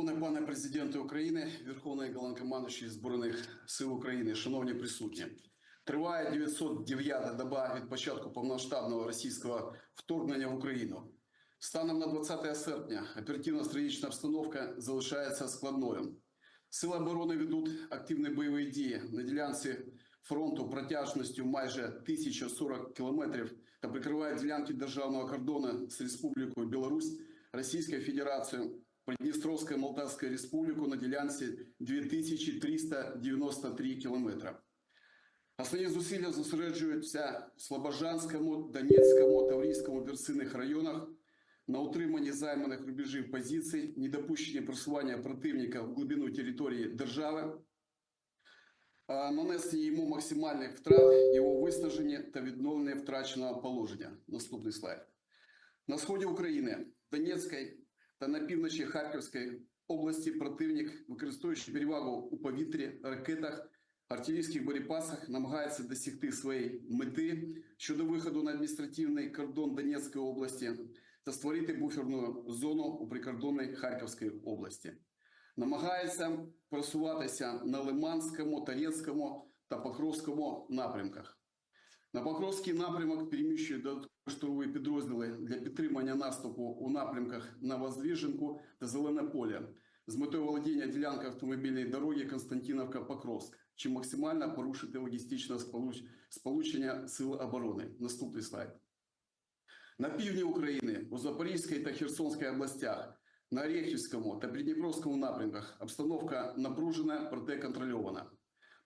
Пане президенте України, Верховний Головнокомандуючий Збройних сил України, шановні присутні, триває 909 доба від початку повномасштабного російського вторгнення в Україну. Станом на 20 серпня оперативно-стратегічна обстановка залишається складною. Сили оборони ведуть активні бойові дії на ділянці фронту протяжністю майже 1040 кілометрів та прикривають ділянки державного кордону з Республікою Білорусь, Російською Федерацією, Придністровською Молдавською Республікою на ділянці 2393 кілометра. Основні зусилля зосереджуються в Слобожанському, Донецькому, Таврійському, Версинних районах на утриманні займаних рубежів позицій, недопущенні просування противника в глибину території держави, нанесення йому максимальних втрат, його виснаження та відновлення втраченого положення. Наступний слайд. На сході України, Донецької та на півночі Харківської області противник, використовуючи перевагу у повітрі, ракетах, артилерійських боєпасах, намагається досягти своєї мети щодо виходу на адміністративний кордон Донецької області та створити буферну зону у прикордонній Харківській області. Намагається просуватися на Лиманському, Торецькому та Покровському напрямках. На Покровський напрямок переміщують додаткові штурмові підрозділи для підтримання наступу у напрямках на Воздвіженку та Зелене поле з метою володіння ділянки автомобільної дороги Константиновка-Покровськ, чим максимально порушити логістичне сполучення сил оборони. Наступний слайд. На півдні України у Запорізькій та Херсонській областях на Орехівському та Придніпровському напрямках обстановка напружена, проте контрольована.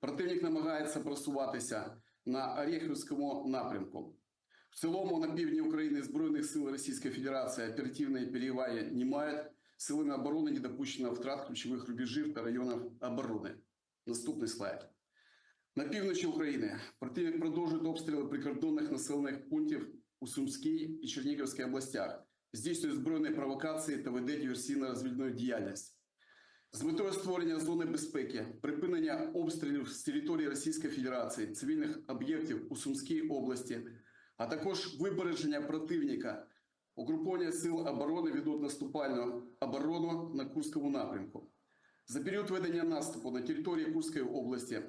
Противник намагається просуватися на Орехівському напрямку. В цілому на півдні України Збройних сил Російської Федерації оперативної переваги не мають. Силами оборони не допущено втрат ключових рубежів та районів оборони. Наступний слайд. На півночі України противник продовжує обстріли прикордонних населених пунктів у Сумській і Чернігівській областях, здійснює збройні провокації та веде диверсійно-розвідну діяльність. З метою створення зони безпеки, припинення обстрілів з території Російської Федерації, цивільних об'єктів у Сумській області, а також випередження противника, угруповання сил оборони ведуть наступальну оборону на Курському напрямку. За період ведення наступу на території Курської області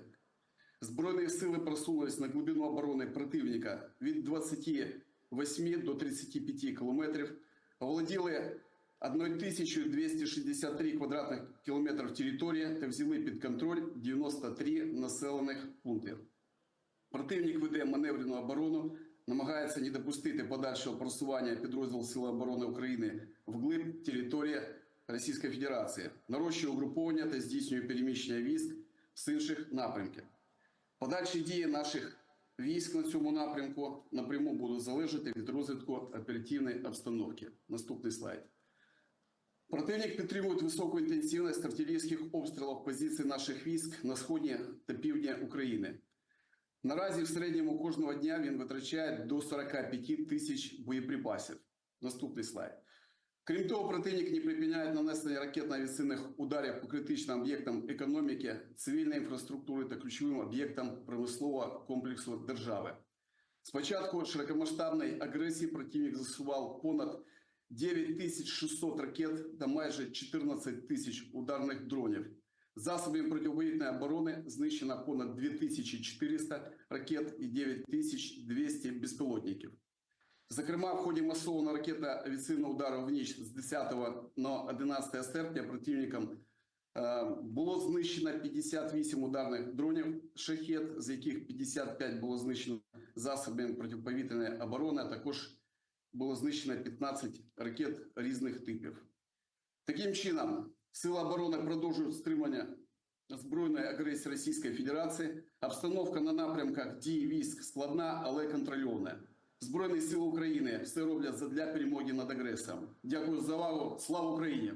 Збройні сили просунулись на глибину оборони противника від 28 до 35 кілометрів, оволоділи 1263 квадратних кілометрів території та взяли під контроль 93 населених пунктів. Противник веде маневрену оборону, намагається не допустити подальшого просування підрозділу Сили оборони України вглиб території Російської Федерації, нарощує угруповання та здійснює переміщення військ з інших напрямків. Подальші дії наших військ на цьому напрямку напряму будуть залежати від розвитку оперативної обстановки. Наступний слайд. Противник підтримує високу інтенсивність артилерійських обстрілів позицій наших військ на сході та півдні України. Наразі в середньому кожного дня він витрачає до 45 тисяч боєприпасів. Наступний слайд. Крім того, противник не припиняє нанесення ракетно-авіаційних ударів по критичним об'єктам економіки, цивільної інфраструктури та ключовим об'єктам промислового комплексу держави. З початку широкомасштабної агресії противник засував понад 9600 ракет та майже 14 тисяч ударних дронів. Засобами протиповітряної оборони знищено понад 2400 ракет і 9200 безпілотників. Зокрема, в ході масованого ракетно-авіаційного удару в ніч з 10 на 11 серпня противником е, було знищено 58 ударних дронів «Шахет», з яких 55 було знищено засобами протиповітряної оборони, а також було знищено 15 ракет різних типів. Таким чином, Сили оборони продовжують стримання збройної агресії Російської Федерації. Обстановка на напрямках дії військ складна, але контрольована. Збройні сили України все роблять задля перемоги над агресором. Дякую за увагу. Слава Україні!